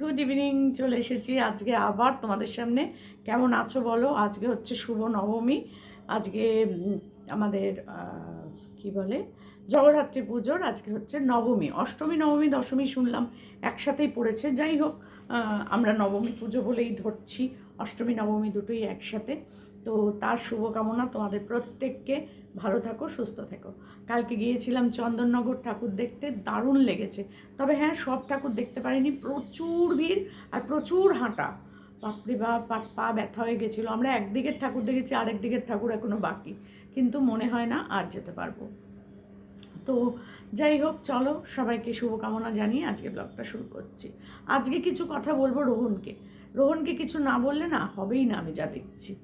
Good evening চলে এসেছি আজকে আবার তোমাদের সামনে। কেমন আছো বলো? আজকে হচ্ছে শুভ নবমী। আজকে আমাদের কি বলে? জগদ্ধাত্রী পুজোর আজকে হচ্ছে নবমী। অষ্টমী, নবমী, দশমী শুনলাম একসাথেই পড়েছে। যাই হোক আমরা নবমী পুজো বলেই ধরছি। অষ্টমী, নবমী দুটোই একসাথে। তো তার শুভকামনা তোমাদের প্রত্যেককে। ভালো থাকো, সুস্থ থেকো। কালকে গিয়েছিলাম চন্দননগর ঠাকুর দেখতে, দারুণ লেগেছে। তবে হ্যাঁ সব ঠাকুর দেখতে পারিনি, প্রচুর ভিড় আর প্রচুর হাঁটা। বাপরে বা পা ব্যথা হয়ে গেছিল। আমরা একদিকের ঠাকুর দেখেছি আরেক দিকের ঠাকুর এখনও বাকি। কিন্তু মনে হয় না আর যেতে পারব। তো যাই হোক, চলো, সবাইকে শুভকামনা জানিয়ে আজকে ব্লগটা শুরু করছি। আজকে কিছু কথা বলব রোহনকে। রোহনকে কিছু না বললে না, হবেই না আমি যা দেখছি।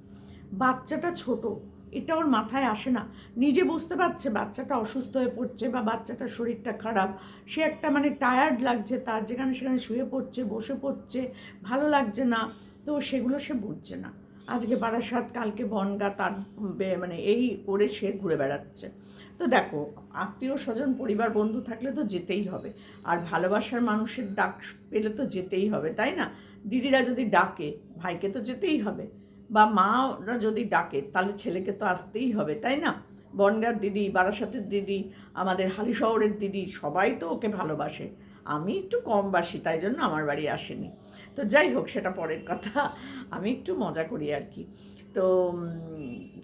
বাচ্চাটা ছোট এটা ওর মাথায় আসে না। নিজে বুঝতে পারছে বাচ্চাটা অসুস্থ হয়ে পড়ছে বা বাচ্চাটার শরীরটা খারাপ। সে একটা মানে টায়ার্ড লাগছে তার, যেখানে সেখানে শুয়ে পড়ছে, বসে পড়ছে, ভালো লাগছে না। তো সেগুলো সে বুঝছে না। আজকে বারাসাত, কালকে বনগা, তার মানে এই করে সে ঘুরে বেড়াচ্ছে। তো দেখো, আত্মীয় স্বজন, পরিবার, বন্ধু থাকলে তো যেতেই হবে। আর ভালোবাসার মানুষের ডাক পেলে তো যেতেই হবে, তাই না? দিদিরা যদি ডাকে, ভাইকে তো যেতেই হবে। বা মারা যদি ডাকে, তাহলে ছেলেকে তো আসতেই হবে, তাই না? বনগার দিদি, বারাসাতের দিদি, আমাদের হালি শহরের দিদি, সবাই তো ওকে ভালোবাসে। আমি একটু কম বাসি, তাই জন্য আমার বাড়ি আসেনি। তো যাই হোক, সেটা পরের কথা। আমি একটু মজা করি আর কি। তো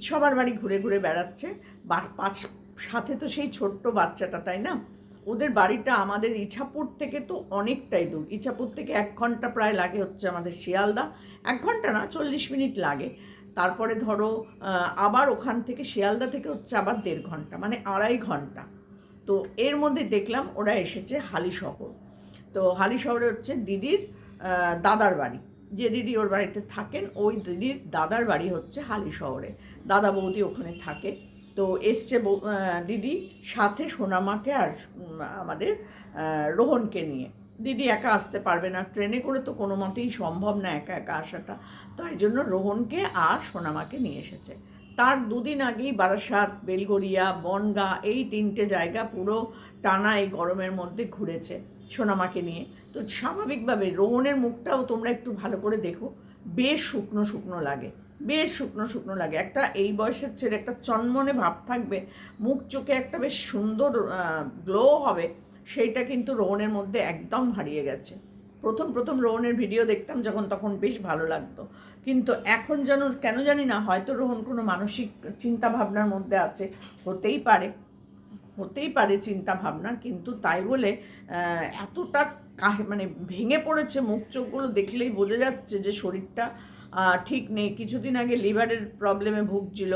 সবার বাড়ি ঘুরে ঘুরে বেড়াচ্ছে। বা- পাঁচ, সাথে তো সেই ছোট্ট বাচ্চাটা, তাই না? ওদের বাড়িটা আমাদের ইছাপুর থেকে তো অনেকটাই দূর। ইছাপুর থেকে এক ঘণ্টা প্রায় লাগে হচ্ছে আমাদের শিয়ালদা। এক ঘণ্টা না, চল্লিশ মিনিট লাগে। তারপরে ধরো আবার ওখান থেকে শিয়ালদা থেকে হচ্ছে আবার দেড় ঘণ্টা মানে আড়াই ঘণ্টা। তো এর মধ্যে দেখলাম ওরা এসেছে হালি শহর। তো হালি শহরে হচ্ছে দিদির দাদার বাড়ি। যে দিদি ওর বাড়িতে থাকেন, ওই দিদির দাদার বাড়ি হচ্ছে হালি শহরে। দাদা বৌদি ওখানে থাকে। তো এসছে দিদি সাথে সোনামাকে আর আমাদের রোহনকে নিয়ে। দিদি একা আসতে পারবে না, ট্রেনে করে তো কোনো মতেই সম্ভব না একা একা আসাটা। তাই জন্য রোহনকে আর সোনামাকে নিয়ে এসেছে। তার দুদিন আগেই বারাসাত, বেলগড়িয়া, বনগা এই তিনটে জায়গা পুরো টানা এই গরমের মধ্যে ঘুরেছে সোনামাকে নিয়ে। তো স্বাভাবিকভাবে রোহনের মুখটাও তোমরা একটু ভালো করে দেখো, বেশ শুকনো শুকনো লাগে। বেশ শুকনো শুকনো লাগে। একটা এই বয়সের ছেলে একটা চনমনে ভাব থাকবে, মুখ চোখে একটা বেশ সুন্দর গ্লো হবে, সেইটা কিন্তু রোহনের মধ্যে একদম হারিয়ে গেছে। প্রথম প্রথম রোহনের ভিডিও দেখতাম যখন তখন বেশ ভালো লাগতো। কিন্তু এখন যেন, কেন জানি না, হয়তো রোহন কোনো মানসিক চিন্তা ভাবনার মধ্যে আছে, হতেই পারে। হতেই পারে চিন্তা ভাবনা কিন্তু তাই বলে এতটা মানে ভেঙে পড়েছে মুখ চোখগুলো দেখলেই বোঝা যাচ্ছে যে শরীরটা ঠিক নেই। কিছুদিন আগে লিভারের প্রবলেমে ভুগছিল।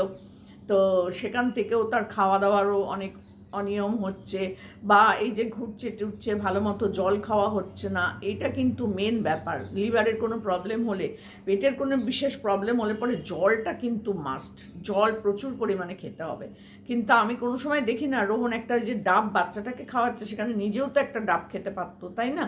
তো সেখান থেকেও তার খাওয়া দাওয়ারও অনেক অনিয়ম হচ্ছে বা এই যে ঘুরছে টুরছে, ভালো মতো জল খাওয়া হচ্ছে না, এটা কিন্তু মেন ব্যাপার। লিভারের কোনো প্রবলেম হলে, পেটের কোনো বিশেষ প্রবলেম হলে পরে জলটা কিন্তু মাস্ট জল প্রচুর পরিমাণে খেতে হবে। কিন্তু আমি কোনো সময় দেখি না, রোহন একটা যে ডাব বাচ্চাটাকে খাওয়াচ্ছে, সেখানে নিজেও তো একটা ডাব খেতে পারতো, তাই না?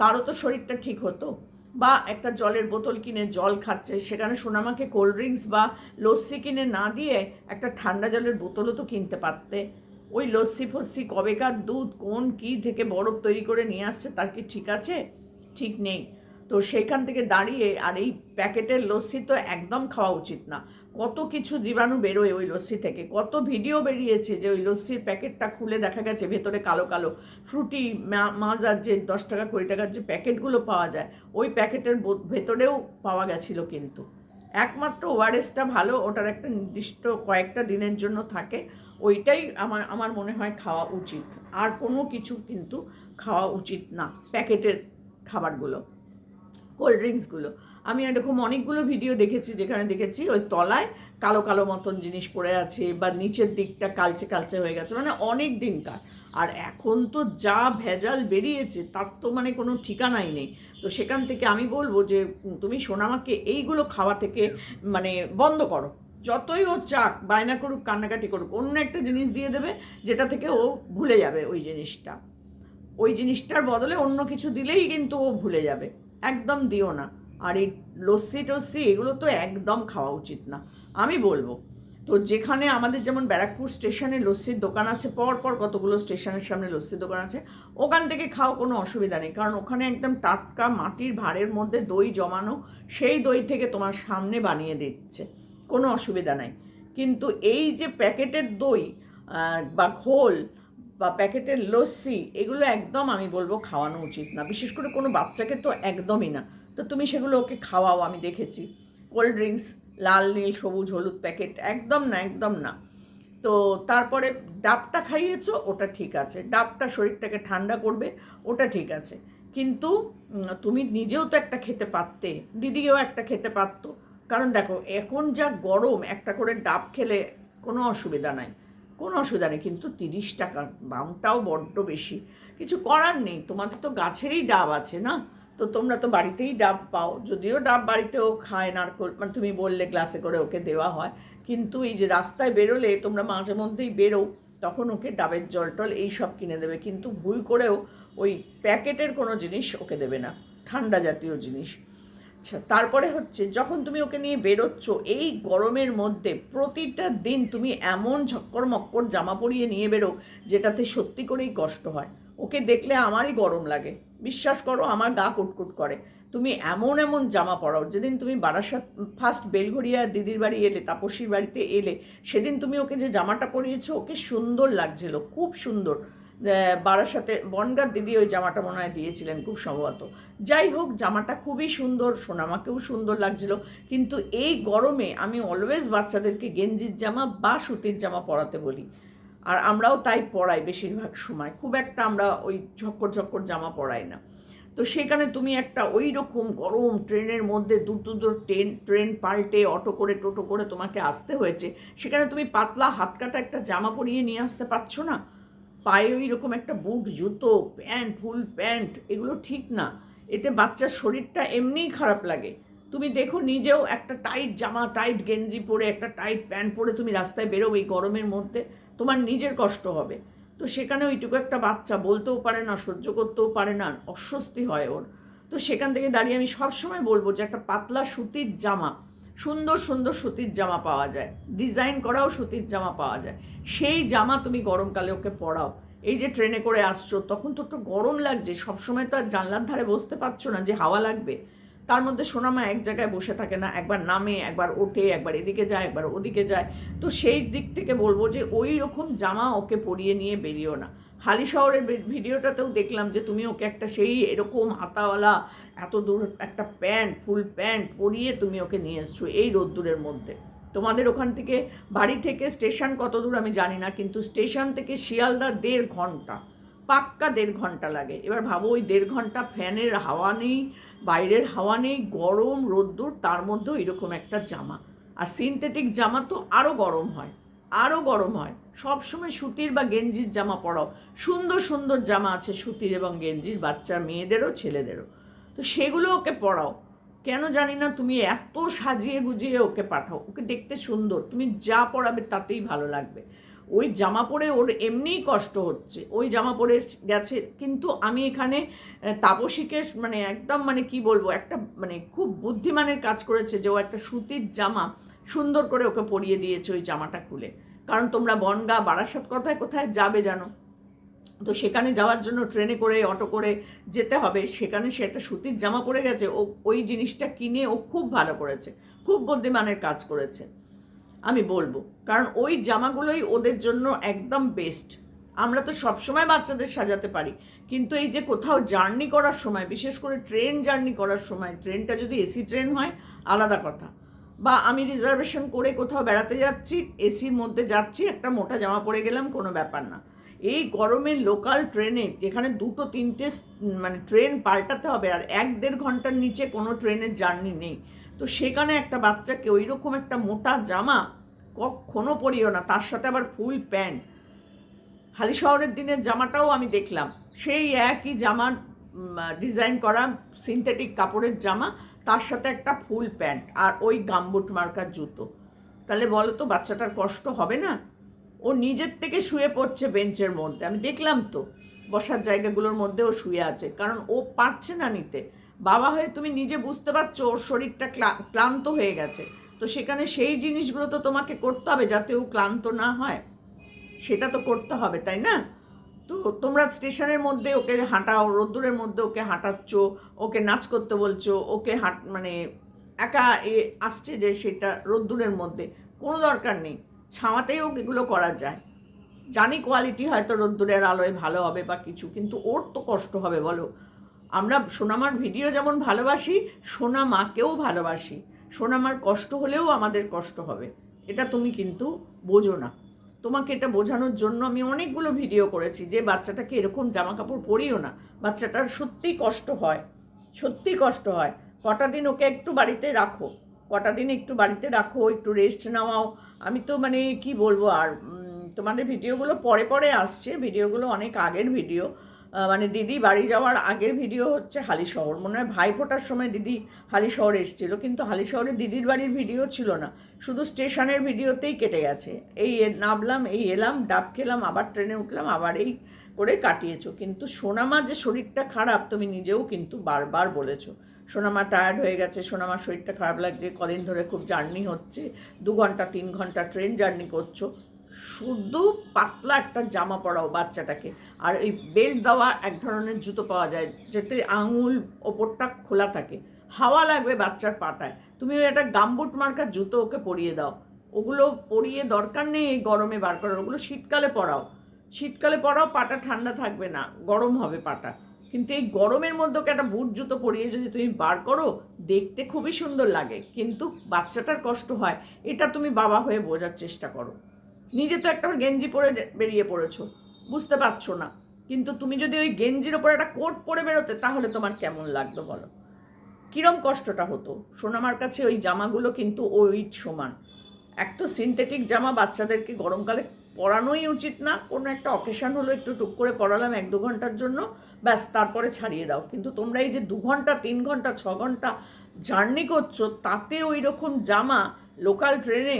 তারও তো শরীরটা ঠিক হতো। বা একটা জলের বোতল কিনে জল খাচ্ছে, সেখানে সোনামাকে কোল্ড ড্রিঙ্কস বা লস্যি কিনে না দিয়ে একটা ঠান্ডা জলের বোতলও তো কিনতে পারতে। ওই লস্যি ফস্যি কবেকার দুধ, কোন কি থেকে বরফ তৈরি করে নিয়ে আসছে, তার কি ঠিক আছে? ঠিক নেই। তো সেখান থেকে দাঁড়িয়ে আর এই প্যাকেটের লস্যি তো একদম খাওয়া উচিত না। কত কিছু জীবাণু বেরোয় ওই লস্যি থেকে, কত ভিডিও বেরিয়েছে যে ওই লস্যির প্যাকেটটা খুলে দেখা গেছে ভেতরে কালো কালো ফ্রুটি মাজার যে দশ টাকা কুড়ি টাকার যে প্যাকেটগুলো পাওয়া যায়, ওই প্যাকেটের ভেতরেও পাওয়া গেছিল কিন্তু। একমাত্র ওআরএসটা ভালো, ওটার একটা নির্দিষ্ট কয়েকটা দিনের জন্য থাকে, ওইটাই আমার আমার মনে হয় খাওয়া উচিত। আর কোনো কিছু কিন্তু খাওয়া উচিত না, প্যাকেটের খাবারগুলো। কোল্ড ড্রিঙ্কসগুলো আমি এরকম অনেকগুলো ভিডিও দেখেছি যেখানে দেখেছি ওই তলায় কালো কালো মতন জিনিস পড়ে আছে বা নিচের দিকটা কালচে কালচে হয়ে গেছে মানে অনেক দিনকার আর এখন তো যা ভেজাল বেরিয়েছে তার তো মানে কোনো ঠিকানাই নেই। তো সেখান থেকে আমি বলব যে তুমি সোনামাকে এইগুলো খাওয়া থেকে মানে বন্ধ করো। যতই ও চাক বায়না করুক, কান্নাকাটি করুক, অন্য একটা জিনিস দিয়ে দেবে যেটা থেকে ও ভুলে যাবে ওই জিনিসটা। ওই জিনিসটার বদলে অন্য কিছু দিলেই কিন্তু ও ভুলে যাবে। একদম দিও না। আর এই লস্যি টস্যি, এগুলো তো একদম খাওয়া উচিত না। আমি বলব, তো যেখানে আমাদের যেমন ব্যারাকপুর স্টেশনে লস্যির দোকান আছে, পর পর কতগুলো স্টেশনের সামনে লস্যির দোকান আছে, ওখান থেকে খাও কোনো অসুবিধা নেই। কারণ ওখানে একদম টাটকা মাটির ভাঁড়ের মধ্যে দই জমানো, সেই দই থেকে তোমার সামনে বানিয়ে দিচ্ছে। কোনো অসুবিধা নাই। কিন্তু এই যে প্যাকেটের দই বা ঘোল বা প্যাকেটের লস্যি, এগুলো একদম আমি বলব খাওয়ানো উচিত না। বিশেষ করে কোনো বাচ্চাকে তো একদমই না। তো তুমি সেগুলো ওকে খাওয়াও, আমি দেখেছি। কোল্ড ড্রিঙ্কস, লাল, নীল, সবুজ, হলুদ প্যাকেট, একদম না একদম না। তো তারপরে ডাবটা খাইয়েছো, ওটা ঠিক আছে। ডাবটা শরীরটাকে ঠান্ডা করবে, ওটা ঠিক আছে। কিন্তু তুমি নিজেও তো একটা খেতে পারতে, দিদিও একটা খেতে পারতো। কারণ দেখো, এখন যা গরম, একটা করে ডাব খেলে কোনো অসুবিধা নাই। কোনো অসুবিধা নেই, কিন্তু তিরিশ টাকা দামটাও বড্ড বেশি। কিছু করার নেই, তোমাদের তো গাছেরই ডাব আছে না? তো তোমরা তো বাড়িতেই ডাব পাও, যদিও ডাব বাড়িতেও খায় নারকোল মানে তুমি বললে গ্লাসে করে ওকে দেওয়া হয়, কিন্তু এই যে রাস্তায় বেরোলে, তোমরা মাঝে মধ্যেই বেরো, তখন ওকে ডাবের জল টল এই সব কিনে দেবে, কিন্তু ভুল করেও ওই প্যাকেটের কোনো জিনিস ওকে দেবে না, ঠান্ডা জাতীয় জিনিস। আচ্ছা তারপরে হচ্ছে যখন তুমি ওকে নিয়ে বেরোচ্ছ, এই গরমের মধ্যে প্রতিটা দিন তুমি এমন ঝক্কর মক্কর জামা পরিয়ে নিয়ে বেরো যেটাতে সত্যি করেই কষ্ট হয়। ওকে দেখলে আমারই গরম লাগে। বিশ্বাস করো, আমার গা কুটকুট করে। তুমি এমন এমন জামা পরাও, যেদিন তুমি বারাসাত, ফার্স্ট বেলঘড়িয়া দিদির বাড়ি এলে, তাপসীর বাড়িতে এলে, সেদিন তুমি ওকে যে জামাটা পরিয়েছো, ওকে সুন্দর লাগছিল, খুব সুন্দর। বারাসাতে বনগার দিদি ওই জামাটা মনে হয় দিয়েছিলেন খুব সম্ভবত। যাই হোক, জামাটা খুবই সুন্দর, সোনামাকেও সুন্দর লাগছিল। কিন্তু এই গরমে আমি অলওয়েজ বাচ্চাদেরকে গেঞ্জির জামা বা সুতির জামা পরাতে বলি। আর আমরাও তাই পরাই বেশিরভাগ সময়। খুব একটা আমরা ওই ঝক্কর ঝক্কর জামা পরাই না। তো সেখানে তুমি একটা ওই রকম গরম ট্রেনের মধ্যে দূর দূর ট্রেন ট্রেন পাল্টে অটো করে, টোটো করে তোমাকে আসতে হয়েছে। সেখানে তুমি পাতলা হাত কাটা একটা জামা পরিয়ে নিয়ে আসতে পারছ না? পায়ে ওই রকম একটা বুট, জুতো, প্যান্ট, ফুল প্যান্ট, এগুলো ঠিক না। এতে বাচ্চার শরীরটা এমনিই খারাপ লাগে। তুমি দেখো নিজেও একটা টাইট জামা, টাইট গেঞ্জি পরে, একটা টাইট প্যান্ট পরে তুমি রাস্তায় বেরোবে এই গরমের মধ্যে, তোমার নিজের কষ্ট হবে। তো সেখানে ওইটুকু একটা বাচ্চা বলতেও পারে না, সহ্য করতেও পারে না, অস্বস্তি হয় ওর। তো সেখান থেকে দাঁড়িয়ে আমি সবসময় বলব যে একটা পাতলা সুতির জামা সুন্দর সুন্দর সুতির জামা পাওয়া যায়। ডিজাইন করাও সুতির জামা পাওয়া যায়। সেই জামা তুমি গরমকালে ওকে পরাও। এই যে ট্রেনে করে আসছো, তখন তো একটু গরম লাগছে। সবসময় তো আর জানলার ধারে বসতে পারছ না যে হাওয়া লাগবে। তার মধ্যে সোনামা এক জায়গায় বসে থাকে না, একবার নামে, একবার ওঠে, একবার এদিকে যায়, একবার ওদিকে যায়। তো সেই দিক থেকে বলব যে ওই রকম জামা ওকে পরিয়ে নিয়ে বেরিয়েও না। হালি শহরের ভিডিওটাতেও দেখলাম যে তুমি ওকে একটা সেই এরকম হাতাওয়ালা এত দূর একটা প্যান্ট, ফুল প্যান্ট পরিয়ে তুমি ওকে নিয়ে এসছো এই রোদ্দুরের মধ্যে। তোমাদের ওখান থেকে বাড়ি থেকে স্টেশন কত দূর আমি জানি না, কিন্তু স্টেশন থেকে শিয়ালদা দেড় ঘণ্টা, পাক্কা দেড় ঘণ্টা লাগে। এবার ভাবো, ওই দেড় ঘণ্টা ফ্যানের হাওয়া নেই, বাইরের হাওয়া নেই, গরম রোদ্দুর, তার মধ্যেও এরকম একটা জামা। আর সিনথেটিক জামা তো আরও গরম হয় আরও গরম হয়। সব সময় সুতির বা গেঞ্জির জামা পরাও সুন্দর সুন্দর জামা আছে সুতির এবং গেঞ্জির, বাচ্চা, মেয়েদেরও, ছেলেদেরও। তো সেগুলো ওকে পড়াও কেন জানি না, তুমি এত সাজিয়ে গুজিয়ে ওকে পাঠাও। ওকে দেখতে সুন্দর। তুমি যা পরাবে তাতেই ভালো লাগবে। ওই জামা পরে ওর এমনিই কষ্ট হচ্ছে। ওই জামা পরে গেছে। কিন্তু আমি এখানে তাপসীকে মানে একদম মানে কি বলব, একটা মানে খুব বুদ্ধিমানের কাজ করেছে যে ও একটা সুতির জামা সুন্দর করে ওকে পরিয়ে দিয়েছে ওই জামাটা খুলে। কারণ তোমরা বনগা, বারাসাত কথায় কোথায় যাবে জানো? তো সেখানে যাওয়ার জন্য ট্রেনে করে, অটো করে যেতে হবে। সেখানে সে একটা সুতির জামা পরে গেছে। ও, ওই জিনিসটা কিনে ও খুব ভালো করেছে। খুব বুদ্ধিমানের কাজ করেছে। আমি বলব, কারণ ওই জামাগুলোই ওদের জন্য একদম বেস্ট আমরা তো সবসময় বাচ্চাদের সাজাতে পারি। কিন্তু এই যে কোথাও জার্নি করার সময়, বিশেষ করে ট্রেন জার্নি করার সময় ট্রেনটা যদি এসি ট্রেন হয়, আলাদা কথা। বা আমি রিজার্ভেশন করে কোথাও বেড়াতে যাচ্ছি এসির মধ্যে যাচ্ছি, একটা মোটা জামা পরে গেলাম, কোনো ব্যাপার না। এই গরমে লোকাল ট্রেনে যেখানে দুটো তিনটে মানে ট্রেন পাল্টাতে হবে আর এক দেড় ঘণ্টার নিচে কোনো ট্রেনের জার্নি নেই। তো সেখানে একটা বাচ্চাকে ওই রকম একটা মোটা জামা কখনো পরিও না, তার সাথে আবার ফুল প্যান্ট। হালি শহরের দিনের জামাটাও আমি দেখলাম। সেই একই জামার ডিজাইন করা সিনথেটিক কাপড়ের জামা তার সাথে একটা ফুল প্যান্ট আর ওই গামবুট মার্কার জুতো। তাহলে বলো তো বাচ্চাটার কষ্ট হবে না? ও নিজের থেকে শুয়ে পড়ছে বেঞ্চের মধ্যে। আমি দেখলাম তো, বসার জায়গাগুলোর মধ্যে ও শুয়ে আছে। কারণ ও পারছে না নিতে। বাবা হয়ে তুমি নিজে বুঝতে পারছ, ওর শরীরটা ক্লা- ক্লান্ত হয়ে গেছে। তো সেখানে সেই জিনিসগুলো তো তোমাকে করতে হবে যাতে ও ক্লান্ত না হয়। সেটা তো করতে হবে, তাই না? তো তোমরা স্টেশনের মধ্যে ওকে হাঁটাও, রোদ্দুরের মধ্যে ওকে হাঁটাচ্ছ, ওকে নাচ করতে বলছো, ওকে হাঁট মানে একা এ আসছে যে সেটা রোদ্দুরের মধ্যে, কোনো দরকার নেই। ছাওয়াতেই ছাওয়াতেও এগুলো করা যায়। জানি কোয়ালিটি হয়তো রোদ্দুরের আলোয় ভালো হবে বা কিছু, কিন্তু ওর তো কষ্ট হবে বলো। আমরা সোনামার ভিডিও যেমন ভালোবাসি, সোনা মাকেও ভালোবাসি। সোনামার কষ্ট হলেও আমাদের কষ্ট হবে। এটা তুমি কিন্তু বোঝো না। তোমাকে এটা বোঝানোর জন্য আমি অনেকগুলো ভিডিও করেছি যে বাচ্চাটাকে এরকম জামা কাপড় পরিও না। বাচ্চাটার সত্যিই কষ্ট হয় সত্যি কষ্ট হয়। কটা দিন ওকে একটু বাড়িতে রাখো, কটা দিন একটু বাড়িতে রাখো, একটু রেস্ট নেওয়াও আমি তো মানে কি বলব আর তোমাদের ভিডিওগুলো পরে পরে আসছে ভিডিওগুলো অনেক আগের ভিডিও মানে দিদি বাড়ি যাওয়ার আগের ভিডিও হচ্ছে হালিশহর। মনে হয় ভাই ফোটার সময় দিদি হালিশহর এসেছিল, কিন্তু হালিশহরে দিদির বাড়ির ভিডিও ছিল না। শুধু স্টেশনের ভিডিওতেই কেটে গেছে। এই নামলাম, এই এলাম, ডাব খেলাম, আবার ট্রেনে উঠলাম, আবার এই করে কাটিয়েছো। কিন্তু সোনামা যে শরীরটা খারাপ, তুমি নিজেও কিন্তু বারবার বলেছ। সোনামা টায়ার্ড হয়ে গেছে, সোনামার শরীরটা খারাপ লাগছে, কদিন ধরে খুব জার্নি হচ্ছে, দু ঘণ্টা, তিন ঘণ্টা ট্রেন জার্নি করছ। শুধু পাতলা একটা জামা পরাও বাচ্চাটাকে। আর এই বেল্ট দেওয়া এক ধরনের জুতো পাওয়া যায়, যাতে আঙুল ওপরটা খোলা থাকে। হাওয়া লাগবে বাচ্চার পাটায়। তুমি ওই একটা গামবুট মার্কার জুতো ওকে পরিয়ে দাও। ওগুলো পরিয়ে দরকার নেই এই গরমে বার করার। ওগুলো শীতকালে পরাও। শীতকালে পরাও, পাটা ঠান্ডা থাকবে না, গরম হবে পাটা। কিন্তু এই গরমের মধ্যে একটা বুট জুতো পরিয়ে যদি তুমি বার করো, দেখতে খুবই সুন্দর লাগে। কিন্তু বাচ্চাটার কষ্ট হয়, এটা তুমি বাবা হয়ে বোঝার চেষ্টা করো। নিজে তো একটা গেঞ্জি পরে বেরিয়ে পড়েছো, বুঝতে পারছ না। কিন্তু তুমি যদি ওই গেঞ্জির ওপর একটা কোট পরে বেরোতে, তাহলে তোমার কেমন লাগতো বলো? কিরম কষ্টটা হতো? সোনামার কাছে ওই জামাগুলো কিন্তু ওই সমান। এক তো সিনথেটিক জামা বাচ্চাদেরকে গরমকালে পরানোই উচিত না, কোনো একটা অকেশন হলো একটু টুক করে পরালাম এক দু ঘণ্টার জন্য, ব্যাস, তারপরে ছাড়িয়ে দাও। কিন্তু তোমরা এই যে দু ঘণ্টা, তিন ঘণ্টা, ছ ঘণ্টা জার্নি করছ, তাতে ওই রকম জামা লোকাল ট্রেনে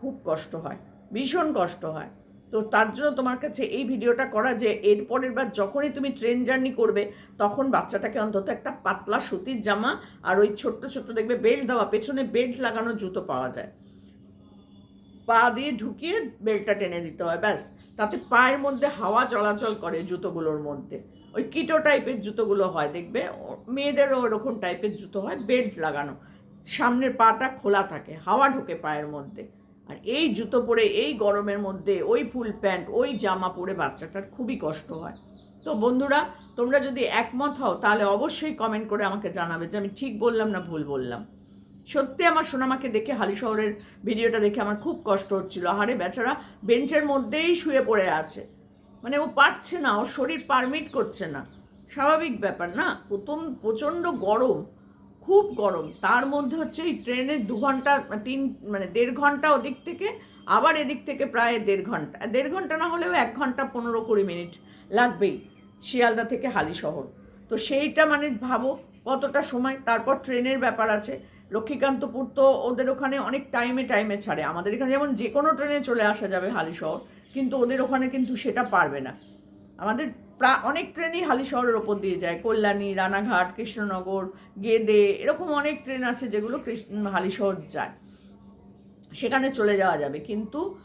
খুব কষ্ট হয়। ভীষণ কষ্ট হয়। তো তার জন্য তোমার কাছে এই ভিডিওটা করা যে এর পরের বার যখনই তুমি ট্রেন জার্নি করবে, তখন বাচ্চাটাকে অন্তত একটা পাতলা সুতির জামা আর ওই ছোট্ট ছোট্ট দেখবে বেল্ট দেওয়া, পেছনে বেল্ট লাগানো জুতো পাওয়া যায়। পা দিয়ে ঢুকিয়ে বেল্টটা টেনে দিতে হয়, ব্যাস। তাতে পায়ের মধ্যে হাওয়া চলাচল করে জুতোগুলোর মধ্যে। ওই কিটো টাইপের জুতোগুলো হয়, দেখবে? মেয়েদেরও ওরকম টাইপের জুতো হয় বেল্ট লাগানো। সামনের পাটা খোলা থাকে, হাওয়া ঢুকে পায়ের মধ্যে। আর এই জুতো পরে, এই গরমের মধ্যে, ওই ফুল প্যান্ট, ওই জামা পরে বাচ্চাটার খুবই কষ্ট হয়। তো বন্ধুরা, তোমরা যদি একমত হও, তাহলে অবশ্যই কমেন্ট করে আমাকে জানাবে যে আমি ঠিক বললাম না ভুল বললাম। সত্যি আমার সোনামাকে দেখে হালি শহরের ভিডিওটা দেখে আমার খুব কষ্ট হচ্ছিল। আহারে বেচারা বেঞ্চের মধ্যেই শুয়ে পড়ে আছে। মানে ও পারছে না, ওর শরীর পারমিট করছে না। স্বাভাবিক ব্যাপার না? প্রথম প্রচণ্ড গরম। খুব গরম। তার মধ্যে হচ্ছে এই ট্রেনের দু ঘণ্টা, তিন মানে দেড় ঘণ্টা ওদিক থেকে, আবার এদিক থেকে প্রায় দেড় ঘণ্টা। দেড় ঘণ্টা না হলেও এক ঘণ্টা পনেরো কুড়ি মিনিট লাগবেই শিয়ালদা থেকে হালি শহর। তো সেইটা মানে ভাবো কতটা সময়। তারপর ট্রেনের ব্যাপার আছে। লক্ষ্মীকান্তপুর তো ওদের ওখানে অনেক টাইমে টাইমে ছাড়ে। আমাদের এখানে যেমন যে কোনো ট্রেনে চলে আসা যাবে হালি শহর, কিন্তু ওদের ওখানে কিন্তু সেটা পারবে না। আমাদের প্রায় অনেক ট্রেনই হালি শহরের ওপর দিয়ে যায়। কল্যাণী, রানাঘাট, কৃষ্ণনগর, গেদে, এরকম অনেক ট্রেন আছে যেগুলো কৃষ্ণ হালি শহর যায়। সেখানে চলে যাওয়া যাবে। কিন্তু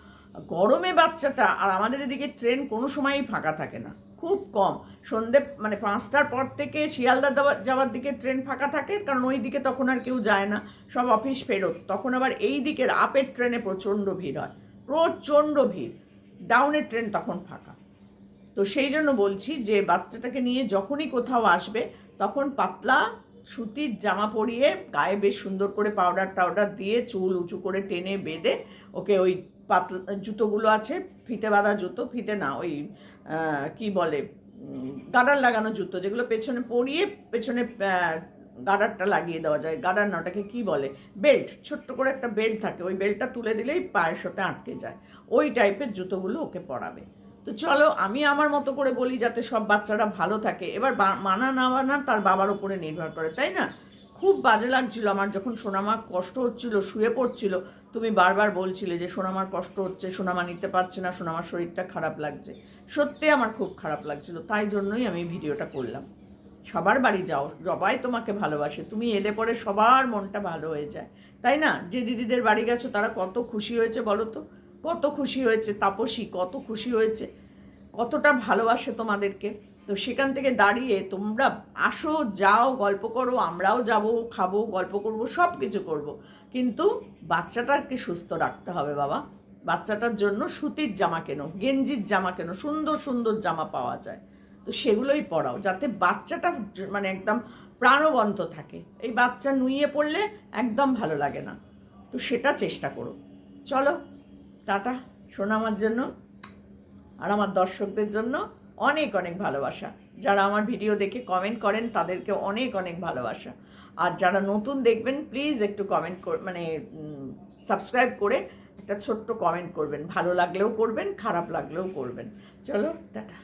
গরমে বাচ্চাটা আর আমাদের এদিকে ট্রেন কোনো সময়ই ফাঁকা থাকে না। খুব কম। সন্ধে মানে পাঁচটার পর থেকে শিয়ালদা যাওয়া- যাওয়ার দিকে ট্রেন ফাঁকা থাকে। কারণ ওই দিকে তখন আর কেউ যায় না। সব অফিস ফেরত। তখন আবার এই দিকের আপের ট্রেনে প্রচণ্ড ভিড় হয়। প্রচণ্ড ভিড়। ডাউনের ট্রেন তখন ফাঁকা। তো সেই জন্য বলছি যে বাচ্চাটাকে নিয়ে যখনই কোথাও আসবে, তখন পাতলা সুতির জামা পরিয়ে গায়ে বেশ সুন্দর করে পাউডার টাউডার দিয়ে চুল উঁচু করে টেনে বেঁধে ওকে ওই পাতলা জুতোগুলো আছে, ফিতে বাঁধা জুতো, ফিতে না, ওই কি বলে গাডার লাগানো জুতো যেগুলো পেছনে পরিয়ে পেছনে গাডারটা লাগিয়ে দেওয়া যায়। গাডার না, ওটাকে কি বলে বেল্ট ছোট্ট করে একটা বেল্ট থাকে, ওই বেল্টটা তুলে দিলেই পায়ের সাথে আটকে যায়। ওই টাইপের জুতোগুলো ওকে পরাবে। তো চলো আমি আমার মতো করে বলি যাতে সব বাচ্চারা ভালো থাকে। এবার মানা না মানা তার বাবার উপরে নির্ভর করে, তাই না? খুব বাজে লাগছিল আমার যখন সোনামা কষ্ট হচ্ছিল, শুয়ে পড়ছিল। তুমি বারবার বলছিলে যে সোনামার কষ্ট হচ্ছে, সোনামা নিতে পারছে না, সোনামার শরীরটা খারাপ লাগছে। সত্যি আমার খুব খারাপ লাগছিল, তাই জন্যই আমি ভিডিওটা করলাম। সবার বাড়ি যাও, সবাই তোমাকে ভালোবাসে, তুমি এলে পরে সবার মনটা ভালো হয়ে যায়। তাই না? যে দিদিদের বাড়ি গেছো তারা কত খুশি হয়েছে বলো তো? কত খুশি হয়েছে তাপসী, কত খুশি হয়েছে, কতটা ভালোবাসে তোমাদেরকে। তো সেখান থেকে দাঁড়িয়ে তোমরা আসো, যাও, গল্প করো, আমরাও যাব, খাব, গল্প করব সব কিছু করব। কিন্তু বাচ্চাটাকে সুস্থ রাখতে হবে বাবা। বাচ্চাটার জন্য সুতির জামা কেনো, গেঞ্জির জামা কেনো, সুন্দর সুন্দর জামা পাওয়া যায়। তো সেগুলোই পরাও, যাতে বাচ্চাটা মানে একদম প্রাণবন্ত থাকে। এই বাচ্চা নুইয়ে পড়লে একদম ভালো লাগে না। তো সেটা চেষ্টা করো। চলো। টাটা শোনা আমার জন্য আর আমার দর্শকদের জন্য অনেক অনেক ভালোবাসা। যারা আমার ভিডিও দেখে কমেন্ট করেন তাদেরকে অনেক অনেক ভালোবাসা। আর যারা নতুন দেখবেন প্লিজ একটু কমেন্ট মানে সাবস্ক্রাইব করে একটা ছোট্ট কমেন্ট করবেন। ভালো লাগলেও করবেন, খারাপ লাগলেও করবেন। চলো, টাটা।